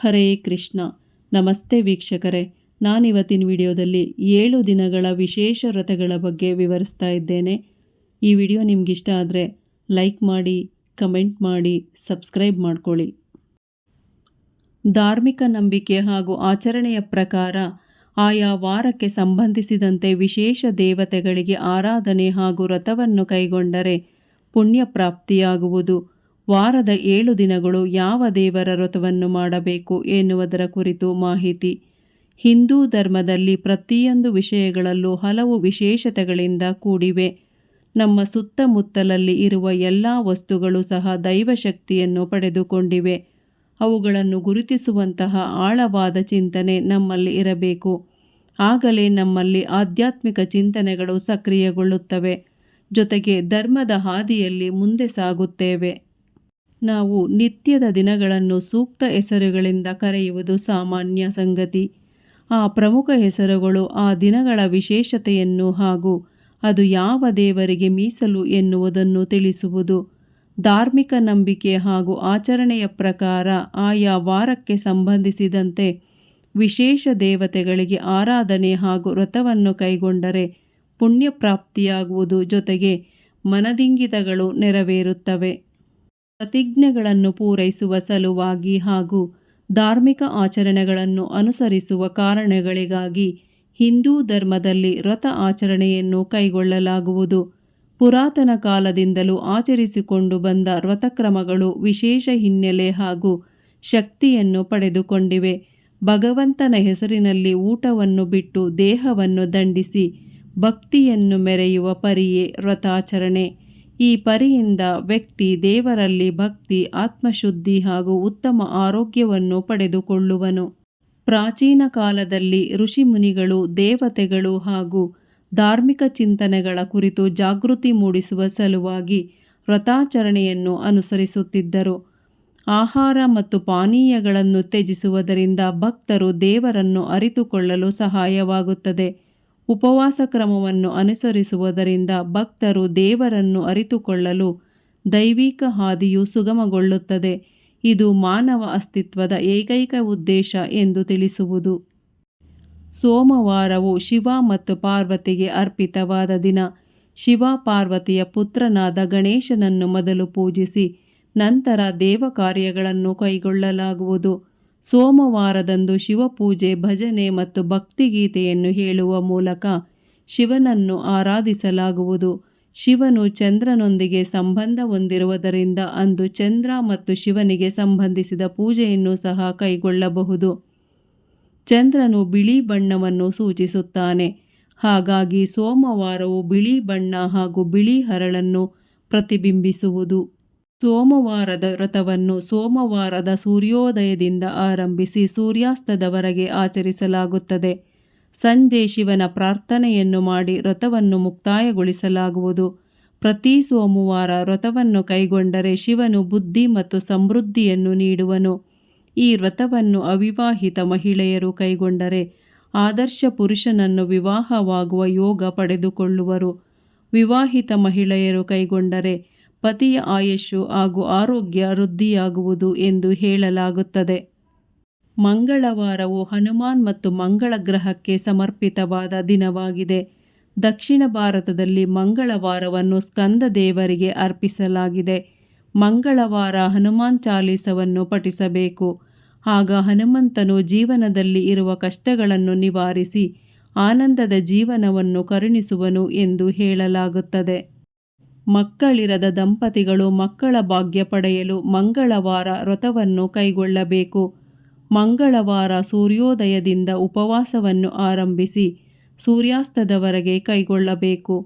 ಹರೇ ಕೃಷ್ಣ. ನಮಸ್ತೆ ವೀಕ್ಷಕರೇ. ನಾನಿವತ್ತಿನ ವಿಡಿಯೋದಲ್ಲಿ ಏಳು ದಿನಗಳ ವಿಶೇಷ ವ್ರತಗಳ ಬಗ್ಗೆ ವಿವರಿಸ್ತಾ ಇದ್ದೇನೆ. ಈ ವಿಡಿಯೋ ನಿಮಗಿಷ್ಟ ಆದರೆ ಲೈಕ್ ಮಾಡಿ, ಕಮೆಂಟ್ ಮಾಡಿ, ಸಬ್ಸ್ಕ್ರೈಬ್ ಮಾಡ್ಕೊಳ್ಳಿ. ಧಾರ್ಮಿಕ ನಂಬಿಕೆ ಹಾಗೂ ಆಚರಣೆಯ ಪ್ರಕಾರ ಆಯಾ ವಾರಕ್ಕೆ ಸಂಬಂಧಿಸಿದಂತೆ ವಿಶೇಷ ದೇವತೆಗಳಿಗೆ ಆರಾಧನೆ ಹಾಗೂ ವ್ರತವನ್ನು ಕೈಗೊಂಡರೆ ಪುಣ್ಯ ಪ್ರಾಪ್ತಿಯಾಗುವುದು ವಾರದ ಏಳು ದಿನಗಳು ಯಾವ ದೇವರ ವ್ರತವನ್ನು ಮಾಡಬೇಕು ಎನ್ನುವುದರ ಕುರಿತು ಮಾಹಿತಿ. ಹಿಂದೂ ಧರ್ಮದಲ್ಲಿ ಪ್ರತಿಯೊಂದು ವಿಷಯಗಳಲ್ಲೂ ಹಲವು ವಿಶೇಷತೆಗಳಿಂದ ಕೂಡಿವೆ. ನಮ್ಮ ಸುತ್ತಮುತ್ತಲಲ್ಲಿ ಇರುವ ಎಲ್ಲ ವಸ್ತುಗಳು ಸಹ ದೈವಶಕ್ತಿಯನ್ನು ಪಡೆದುಕೊಂಡಿವೆ. ಅವುಗಳನ್ನು ಗುರುತಿಸುವಂತಹ ಆಳವಾದ ಚಿಂತನೆ ನಮ್ಮಲ್ಲಿ ಇರಬೇಕು. ಆಗಲೇ ನಮ್ಮಲ್ಲಿ ಆಧ್ಯಾತ್ಮಿಕ ಚಿಂತನೆಗಳು ಸಕ್ರಿಯಗೊಳ್ಳುತ್ತವೆ. ಜೊತೆಗೆ ಧರ್ಮದ ಹಾದಿಯಲ್ಲಿ ಮುಂದೆ ಸಾಗುತ್ತೇವೆ. ನಾವು ನಿತ್ಯದ ದಿನಗಳನ್ನು ಸೂಕ್ತ ಹೆಸರುಗಳಿಂದ ಕರೆಯುವುದು ಸಾಮಾನ್ಯ ಸಂಗತಿ. ಆ ಪ್ರಮುಖ ಹೆಸರುಗಳು ಆ ದಿನಗಳ ವಿಶೇಷತೆಯನ್ನು ಹಾಗೂ ಅದು ಯಾವ ದೇವರಿಗೆ ಮೀಸಲು ಎನ್ನುವುದನ್ನು ತಿಳಿಸುವುದು. ಧಾರ್ಮಿಕ ನಂಬಿಕೆ ಹಾಗೂ ಆಚರಣೆಯ ಪ್ರಕಾರ ಆಯಾ ವಾರಕ್ಕೆ ಸಂಬಂಧಿಸಿದಂತೆ ವಿಶೇಷ ದೇವತೆಗಳಿಗೆ ಆರಾಧನೆ ಹಾಗೂ ವ್ರತವನ್ನು ಕೈಗೊಂಡರೆ ಪುಣ್ಯ ಪ್ರಾಪ್ತಿಯಾಗುವುದು ಜೊತೆಗೆ ಮನದಿಂಗಿತಗಳು ನೆರವೇರುತ್ತವೆ. ಪ್ರತಿಜ್ಞೆಗಳನ್ನು ಪೂರೈಸುವ ಸಲುವಾಗಿ ಹಾಗೂ ಧಾರ್ಮಿಕ ಆಚರಣೆಗಳನ್ನು ಅನುಸರಿಸುವ ಕಾರಣಗಳಿಗಾಗಿ ಹಿಂದೂ ಧರ್ಮದಲ್ಲಿ ವ್ರತ ಆಚರಣೆಯನ್ನು ಕೈಗೊಳ್ಳಲಾಗುವುದು. ಪುರಾತನ ಕಾಲದಿಂದಲೂ ಆಚರಿಸಿಕೊಂಡು ಬಂದ ವ್ರತಕ್ರಮಗಳು ವಿಶೇಷ ಹಿನ್ನೆಲೆ ಹಾಗೂ ಶಕ್ತಿಯನ್ನು ಪಡೆದುಕೊಂಡಿವೆ. ಭಗವಂತನ ಹೆಸರಿನಲ್ಲಿ ಊಟವನ್ನು ಬಿಟ್ಟು ದೇಹವನ್ನು ದಂಡಿಸಿ ಭಕ್ತಿಯನ್ನು ಮೆರೆಯುವ ಪರಿಯೇ ವ್ರತಾಚರಣೆ ಈ ಪರಿಯಿಂದ ವ್ಯಕ್ತಿ ದೇವರಲ್ಲಿ ಭಕ್ತಿ, ಆತ್ಮಶುದ್ಧಿ ಹಾಗೂ ಉತ್ತಮ ಆರೋಗ್ಯವನ್ನು ಪಡೆದುಕೊಳ್ಳುವನು. ಪ್ರಾಚೀನ ಕಾಲದಲ್ಲಿ ಋಷಿಮುನಿಗಳು, ದೇವತೆಗಳು ಹಾಗೂ ಧಾರ್ಮಿಕ ಚಿಂತನೆಗಳ ಕುರಿತು ಜಾಗೃತಿ ಮೂಡಿಸುವ ಸಲುವಾಗಿ ವ್ರತಾಚರಣೆಯನ್ನು ಅನುಸರಿಸುತ್ತಿದ್ದರು. ಆಹಾರ ಮತ್ತು ಪಾನೀಯಗಳನ್ನು ತ್ಯಜಿಸುವುದರಿಂದ ಭಕ್ತರು ದೇವರನ್ನು ಅರಿತುಕೊಳ್ಳಲು ಸಹಾಯವಾಗುತ್ತದೆ. ಉಪವಾಸ ಕ್ರಮವನ್ನು ಅನುಸರಿಸುವುದರಿಂದ ಭಕ್ತರು ದೇವರನ್ನು ಅರಿತುಕೊಳ್ಳಲು ದೈವಿಕ ಹಾದಿಯು ಸುಗಮಗೊಳ್ಳುತ್ತದೆ. ಇದು ಮಾನವ ಅಸ್ತಿತ್ವದ ಏಕೈಕ ಉದ್ದೇಶ ಎಂದು ತಿಳಿಸುವುದು. ಸೋಮವಾರವು ಶಿವ ಮತ್ತು ಪಾರ್ವತಿಗೆ ಅರ್ಪಿತವಾದ ದಿನ. ಶಿವ ಪಾರ್ವತಿಯ ಪುತ್ರನಾದ ಗಣೇಶನನ್ನು ಮೊದಲು ಪೂಜಿಸಿ, ನಂತರ ದೇವ ಕಾರ್ಯಗಳನ್ನು ಕೈಗೊಳ್ಳಲಾಗುವುದು. ಸೋಮವಾರದಂದು ಶಿವಪೂಜೆ, ಭಜನೆ ಮತ್ತು ಭಕ್ತಿಗೀತೆಯನ್ನು ಹೇಳುವ ಮೂಲಕ ಶಿವನನ್ನು ಆರಾಧಿಸಲಾಗುವುದು. ಶಿವನು ಚಂದ್ರನೊಂದಿಗೆ ಸಂಬಂಧ ಹೊಂದಿರುವುದರಿಂದ ಅಂದು ಚಂದ್ರ ಮತ್ತು ಶಿವನಿಗೆ ಸಂಬಂಧಿಸಿದ ಪೂಜೆಯನ್ನು ಸಹ ಕೈಗೊಳ್ಳಬಹುದು. ಚಂದ್ರನು ಬಿಳಿ ಬಣ್ಣವನ್ನು ಸೂಚಿಸುತ್ತಾನೆ. ಹಾಗಾಗಿ ಸೋಮವಾರವು ಬಿಳಿ ಬಣ್ಣ ಹಾಗೂ ಬಿಳಿ ಹರಳನ್ನು ಪ್ರತಿಬಿಂಬಿಸುವುದು. ಸೋಮವಾರದ ವ್ರತವನ್ನು ಸೋಮವಾರದ ಸೂರ್ಯೋದಯದಿಂದ ಆರಂಭಿಸಿ ಸೂರ್ಯಾಸ್ತದವರೆಗೆ ಆಚರಿಸಲಾಗುತ್ತದೆ. ಸಂಜೆ ಶಿವನ ಪ್ರಾರ್ಥನೆಯನ್ನು ಮಾಡಿ ವ್ರತವನ್ನು ಮುಕ್ತಾಯಗೊಳಿಸಲಾಗುವುದು. ಪ್ರತಿ ಸೋಮವಾರ ವ್ರತವನ್ನು ಕೈಗೊಂಡರೆ ಶಿವನು ಬುದ್ಧಿ ಮತ್ತು ಸಮೃದ್ಧಿಯನ್ನು ನೀಡುವನು. ಈ ವ್ರತವನ್ನು ಅವಿವಾಹಿತ ಮಹಿಳೆಯರು ಕೈಗೊಂಡರೆ ಆದರ್ಶ ಪುರುಷನನ್ನು ವಿವಾಹವಾಗುವ ಯೋಗ ಪಡೆದುಕೊಳ್ಳುವರು. ವಿವಾಹಿತ ಮಹಿಳೆಯರು ಕೈಗೊಂಡರೆ ಪತಿಯ ಆಯಸ್ಸು ಹಾಗೂ ಆರೋಗ್ಯ ವೃದ್ಧಿಯಾಗುವುದು ಎಂದು ಹೇಳಲಾಗುತ್ತದೆ. ಮಂಗಳವಾರವು ಹನುಮಾನ್ ಮತ್ತು ಮಂಗಳ ಗ್ರಹಕ್ಕೆ ಸಮರ್ಪಿತವಾದ ದಿನವಾಗಿದೆ. ದಕ್ಷಿಣ ಭಾರತದಲ್ಲಿ ಮಂಗಳವಾರವನ್ನು ಸ್ಕಂದ ದೇವರಿಗೆ ಅರ್ಪಿಸಲಾಗಿದೆ. ಮಂಗಳವಾರ ಹನುಮಾನ್ ಚಾಲೀಸವನ್ನು ಪಠಿಸಬೇಕು. ಆಗ ಹನುಮಂತನು ಜೀವನದಲ್ಲಿ ಇರುವ ಕಷ್ಟಗಳನ್ನು ನಿವಾರಿಸಿ, ಆನಂದದ ಜೀವನವನ್ನು ಕರುಣಿಸುವನು ಎಂದು ಹೇಳಲಾಗುತ್ತದೆ. ಮಕ್ಕಳಿರದ ದಂಪತಿಗಳು ಮಕ್ಕಳ ಭಾಗ್ಯ ಪಡೆಯಲು ಮಂಗಳವಾರ ವ್ರತವನ್ನು ಕೈಗೊಳ್ಳಬೇಕು. ಮಂಗಳವಾರ ಸೂರ್ಯೋದಯದಿಂದ ಉಪವಾಸವನ್ನು ಆರಂಭಿಸಿ ಸೂರ್ಯಾಸ್ತದವರೆಗೆ ಕೈಗೊಳ್ಳಬೇಕು.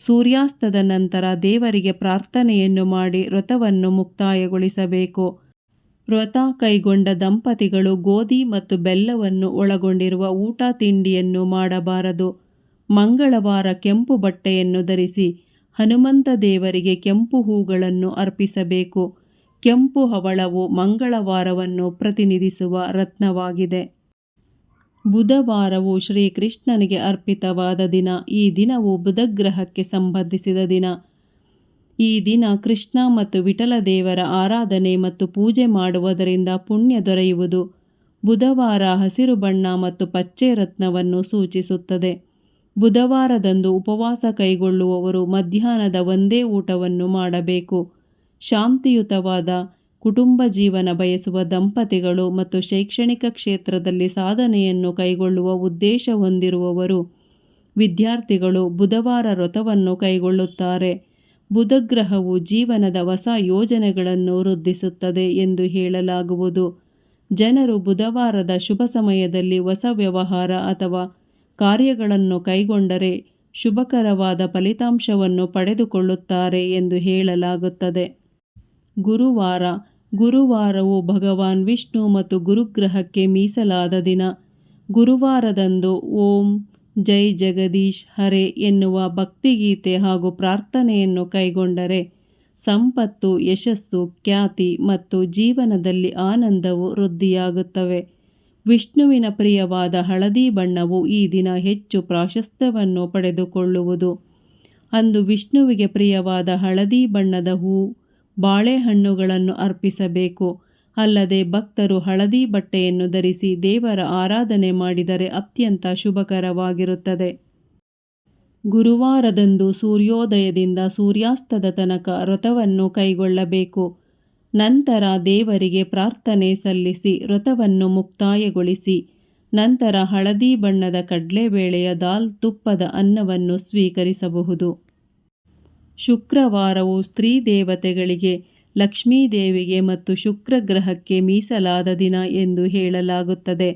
ಸೂರ್ಯಾಸ್ತದ ನಂತರ ದೇವರಿಗೆ ಪ್ರಾರ್ಥನೆಯನ್ನು ಮಾಡಿ ವ್ರತವನ್ನು ಮುಕ್ತಾಯಗೊಳಿಸಬೇಕು. ವ್ರತ ಕೈಗೊಂಡ ದಂಪತಿಗಳು ಗೋಧಿ ಮತ್ತು ಬೆಲ್ಲವನ್ನು ಒಳಗೊಂಡಿರುವ ಊಟ ತಿಂಡಿಯನ್ನು ಮಾಡಬಾರದು. ಮಂಗಳವಾರ ಕೆಂಪು ಬಟ್ಟೆಯನ್ನು ಧರಿಸಿ ಹನುಮಂತ ದೇವರಿಗೆ ಕೆಂಪು ಹೂಗಳನ್ನು ಅರ್ಪಿಸಬೇಕು. ಕೆಂಪು ಹವಳವು ಮಂಗಳವಾರವನ್ನು ಪ್ರತಿನಿಧಿಸುವ ರತ್ನವಾಗಿದೆ. ಬುಧವಾರವು ಶ್ರೀಕೃಷ್ಣನಿಗೆ ಅರ್ಪಿತವಾದ ದಿನ. ಈ ದಿನವು ಬುಧಗ್ರಹಕ್ಕೆ ಸಂಬಂಧಿಸಿದ ದಿನ. ಈ ದಿನ ಕೃಷ್ಣ ಮತ್ತು ವಿಠಲ ದೇವರ ಆರಾಧನೆ ಮತ್ತು ಪೂಜೆ ಮಾಡುವುದರಿಂದ ಪುಣ್ಯ ದೊರೆಯುವುದು. ಬುಧವಾರ ಹಸಿರು ಬಣ್ಣ ಮತ್ತು ಪಚ್ಚೆ ರತ್ನವನ್ನು ಸೂಚಿಸುತ್ತದೆ. ಬುಧವಾರದಂದು ಉಪವಾಸ ಕೈಗೊಳ್ಳುವವರು ಮಧ್ಯಾಹ್ನದ ಒಂದೇ ಊಟವನ್ನು ಮಾಡಬೇಕು. ಶಾಂತಿಯುತವಾದ ಕುಟುಂಬ ಜೀವನ ಬಯಸುವ ದಂಪತಿಗಳು ಮತ್ತು ಶೈಕ್ಷಣಿಕ ಕ್ಷೇತ್ರದಲ್ಲಿ ಸಾಧನೆಯನ್ನು ಕೈಗೊಳ್ಳುವ ಉದ್ದೇಶ ಹೊಂದಿರುವವರು ವಿದ್ಯಾರ್ಥಿಗಳು ಬುಧವಾರ ವ್ರತವನ್ನು ಕೈಗೊಳ್ಳುತ್ತಾರೆ. ಬುಧಗ್ರಹವು ಜೀವನದ ಹೊಸ ಯೋಜನೆಗಳನ್ನು ವೃದ್ಧಿಸುತ್ತದೆ ಎಂದು ಹೇಳಲಾಗುವುದು. ಜನರು ಬುಧವಾರದ ಶುಭ ಸಮಯದಲ್ಲಿ ಹೊಸ ವ್ಯವಹಾರ ಅಥವಾ ಕಾರ್ಯಗಳನ್ನು ಕೈಗೊಂಡರೆ ಶುಭಕರವಾದ ಫಲಿತಾಂಶವನ್ನು ಪಡೆದುಕೊಳ್ಳುತ್ತಾರೆ ಎಂದು ಹೇಳಲಾಗುತ್ತದೆ. ಗುರುವಾರ, ಗುರುವಾರವು ಭಗವಾನ್ ವಿಷ್ಣು ಮತ್ತು ಗುರುಗ್ರಹಕ್ಕೆ ಮೀಸಲಾದ ದಿನ. ಗುರುವಾರದಂದು ಓಂ ಜೈ ಜಗದೀಶ್ ಹರೆ ಎನ್ನುವ ಭಕ್ತಿಗೀತೆ ಹಾಗೂ ಪ್ರಾರ್ಥನೆಯನ್ನು ಕೈಗೊಂಡರೆ ಸಂಪತ್ತು, ಯಶಸ್ಸು, ಖ್ಯಾತಿ ಮತ್ತು ಜೀವನದಲ್ಲಿ ಆನಂದವು ವೃದ್ಧಿಯಾಗುತ್ತವೆ. ವಿಷ್ಣುವಿನ ಪ್ರಿಯವಾದ ಹಳದಿ ಬಣ್ಣವು ಈ ದಿನ ಹೆಚ್ಚು ಪ್ರಾಶಸ್ತ್ಯವನ್ನು ಪಡೆದುಕೊಳ್ಳುವುದು. ಅಂದು ವಿಷ್ಣುವಿಗೆ ಪ್ರಿಯವಾದ ಹಳದಿ ಬಣ್ಣದ ಹೂ ಬಾಳೆಹಣ್ಣುಗಳನ್ನು ಅರ್ಪಿಸಬೇಕು. ಅಲ್ಲದೆ ಭಕ್ತರು ಹಳದಿ ಬಟ್ಟೆಯನ್ನು ಧರಿಸಿ ದೇವರ ಆರಾಧನೆ ಮಾಡಿದರೆ ಅತ್ಯಂತ ಶುಭಕರವಾಗಿರುತ್ತದೆ. ಗುರುವಾರದಂದು ಸೂರ್ಯೋದಯದಿಂದ ಸೂರ್ಯಾಸ್ತದ ತನಕ ವ್ರತವನ್ನು ಕೈಗೊಳ್ಳಬೇಕು. ನಂತರ ದೇವರಿಗೆ ಪ್ರಾರ್ಥನೆ ಸಲ್ಲಿಸಿ ವ್ರತವನ್ನು ಮುಕ್ತಾಯಗೊಳಿಸಿ, ನಂತರ ಹಳದಿ ಬಣ್ಣದ ಕಡಲೆಬೇಳೆಯ ದಾಲ್ ತುಪ್ಪದ ಅನ್ನವನ್ನು ಸ್ವೀಕರಿಸಬಹುದು. ಶುಕ್ರವಾರವು ಸ್ತ್ರೀ ದೇವತೆಗಳಿಗೆ ಲಕ್ಷ್ಮೀದೇವಿಗೆ ಮತ್ತು ಶುಕ್ರ ಗ್ರಹಕ್ಕೆ ಮೀಸಲಾದ ದಿನ ಎಂದು ಹೇಳಲಾಗುತ್ತದೆ.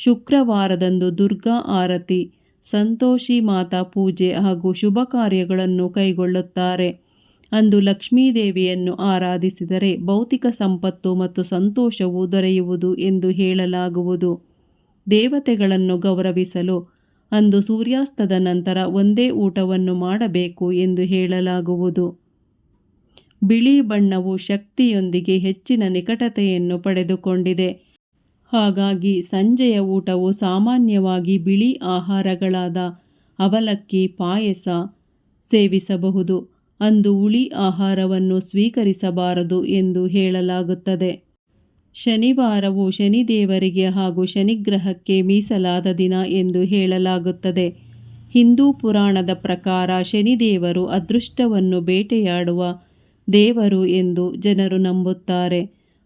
ಶುಕ್ರವಾರದಂದು ದುರ್ಗಾ ಆರತಿ, ಸಂತೋಷಿ ಮಾತಾ ಪೂಜೆ ಹಾಗೂ ಶುಭ ಕಾರ್ಯಗಳನ್ನು ಕೈಗೊಳ್ಳುತ್ತಾರೆ. ಅಂದು ಲಕ್ಷ್ಮೀದೇವಿಯನ್ನು ಆರಾಧಿಸಿದರೆ ಭೌತಿಕ ಸಂಪತ್ತು ಮತ್ತು ಸಂತೋಷವು ದೊರೆಯುವುದು ಎಂದು ಹೇಳಲಾಗುವುದು. ದೇವತೆಗಳನ್ನು ಗೌರವಿಸಲು ಅಂದು ಸೂರ್ಯಾಸ್ತದ ನಂತರ ಒಂದೇ ಊಟವನ್ನು ಮಾಡಬೇಕು ಎಂದು ಹೇಳಲಾಗುವುದು. ಬಿಳಿ ಬಣ್ಣವು ಶಕ್ತಿಯೊಂದಿಗೆ ಹೆಚ್ಚಿನ ನಿಕಟತೆಯನ್ನು ಪಡೆದುಕೊಂಡಿದೆ. ಹಾಗಾಗಿ ಸಂಜೆಯ ಊಟವು ಸಾಮಾನ್ಯವಾಗಿ ಬಿಳಿ ಆಹಾರಗಳಾದ ಅವಲಕ್ಕಿ, ಪಾಯಸ ಸೇವಿಸಬಹುದು. ಅಂದು ಹುಳಿ ಆಹಾರವನ್ನು ಸ್ವೀಕರಿಸಬಾರದು ಎಂದು ಹೇಳಲಾಗುತ್ತದೆ. ಶನಿವಾರವು ಶನಿದೇವರಿಗೆ ಹಾಗೂ ಶನಿಗ್ರಹಕ್ಕೆ ಮೀಸಲಾದ ದಿನ ಎಂದು ಹೇಳಲಾಗುತ್ತದೆ. ಹಿಂದೂ ಪುರಾಣದ ಪ್ರಕಾರ ಶನಿದೇವರು ಅದೃಷ್ಟವನ್ನು ಬೇಟೆಯಾಡುವ ದೇವರು ಎಂದು ಜನರು ನಂಬುತ್ತಾರೆ.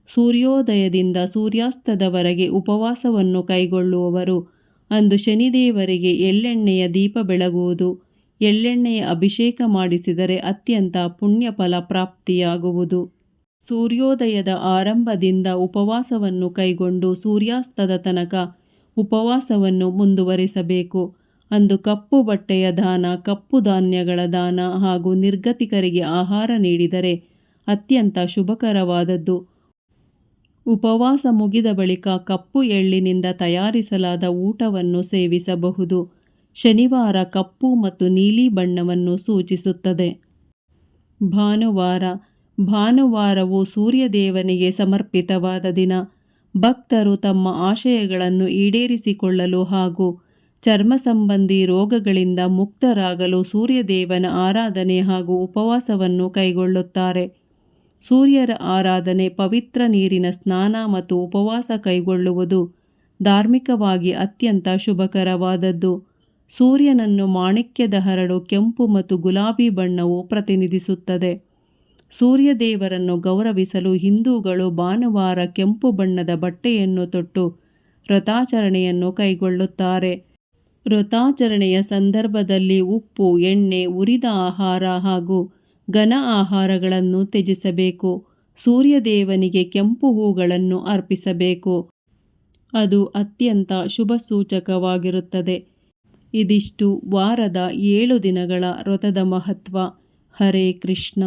ಸೂರ್ಯೋದಯದಿಂದ ಸೂರ್ಯಾಸ್ತದವರೆಗೆ ಉಪವಾಸವನ್ನು ಕೈಗೊಳ್ಳುವವರು ಅಂದು ಶನಿದೇವರಿಗೆ ಎಳ್ಳೆಣ್ಣೆಯ ದೀಪ ಬೆಳಗುವುದು ಎಳ್ಳೆಣ್ಣೆಯ ಅಭಿಷೇಕ ಮಾಡಿಸಿದರೆ ಅತ್ಯಂತ ಪುಣ್ಯಫಲ ಪ್ರಾಪ್ತಿಯಾಗುವುದು. ಸೂರ್ಯೋದಯದ ಆರಂಭದಿಂದ ಉಪವಾಸವನ್ನು ಕೈಗೊಂಡು ಸೂರ್ಯಾಸ್ತದ ತನಕ ಉಪವಾಸವನ್ನು ಮುಂದುವರಿಸಬೇಕು. ಅಂದು ಕಪ್ಪು ಬಟ್ಟೆಯ ದಾನ, ಕಪ್ಪು ಧಾನ್ಯಗಳ ದಾನ ಹಾಗೂ ನಿರ್ಗತಿಕರಿಗೆ ಆಹಾರ ನೀಡಿದರೆ ಅತ್ಯಂತ ಶುಭಕರವಾದದ್ದು. ಉಪವಾಸ ಮುಗಿದ ಬಳಿಕ ಕಪ್ಪು ಎಳ್ಳಿನಿಂದ ತಯಾರಿಸಲಾದ ಊಟವನ್ನು ಸೇವಿಸಬಹುದು. ಶನಿವಾರ ಕಪ್ಪು ಮತ್ತು ನೀಲಿ ಬಣ್ಣವನ್ನು ಸೂಚಿಸುತ್ತದೆ. ಭಾನುವಾರ. ಭಾನುವಾರವು ಸೂರ್ಯದೇವನಿಗೆ ಸಮರ್ಪಿತವಾದ ದಿನ. ಭಕ್ತರು ತಮ್ಮ ಆಶಯಗಳನ್ನು ಈಡೇರಿಸಿಕೊಳ್ಳಲು ಹಾಗೂ ಚರ್ಮ ಸಂಬಂಧಿ ರೋಗಗಳಿಂದ ಮುಕ್ತರಾಗಲು ಸೂರ್ಯದೇವನ ಆರಾಧನೆ ಹಾಗೂ ಉಪವಾಸವನ್ನು ಕೈಗೊಳ್ಳುತ್ತಾರೆ. ಸೂರ್ಯರ ಆರಾಧನೆ ಪವಿತ್ರ ನೀರಿನ ಸ್ನಾನ ಮತ್ತು ಉಪವಾಸ ಕೈಗೊಳ್ಳುವುದು ಧಾರ್ಮಿಕವಾಗಿ ಅತ್ಯಂತ ಶುಭಕರವಾದದ್ದು. ಸೂರ್ಯನನ್ನು ಮಾಣಿಕ್ಯದ ಹರಳು ಕೆಂಪು ಮತ್ತು ಗುಲಾಬಿ ಬಣ್ಣವು ಪ್ರತಿನಿಧಿಸುತ್ತದೆ. ಸೂರ್ಯದೇವರನ್ನು ಗೌರವಿಸಲು ಹಿಂದೂಗಳು ಭಾನುವಾರ ಕೆಂಪು ಬಣ್ಣದ ಬಟ್ಟೆಯನ್ನು ತೊಟ್ಟು ವ್ರತಾಚರಣೆಯನ್ನು ಕೈಗೊಳ್ಳುತ್ತಾರೆ. ವ್ರತಾಚರಣೆಯ ಸಂದರ್ಭದಲ್ಲಿ ಉಪ್ಪು, ಎಣ್ಣೆ, ಉರಿದ ಆಹಾರ ಹಾಗೂ ಘನ ಆಹಾರಗಳನ್ನು ತ್ಯಜಿಸಬೇಕು. ಸೂರ್ಯದೇವನಿಗೆ ಕೆಂಪು ಹೂಗಳನ್ನು ಅರ್ಪಿಸಬೇಕು. ಅದು ಅತ್ಯಂತ ಶುಭ ಸೂಚಕವಾಗಿರುತ್ತದೆ ಇದಿಷ್ಟು ವಾರದ ಏಳು ದಿನಗಳ ವ್ರತದ ಮಹತ್ವ. ಹರೇ ಕೃಷ್ಣ.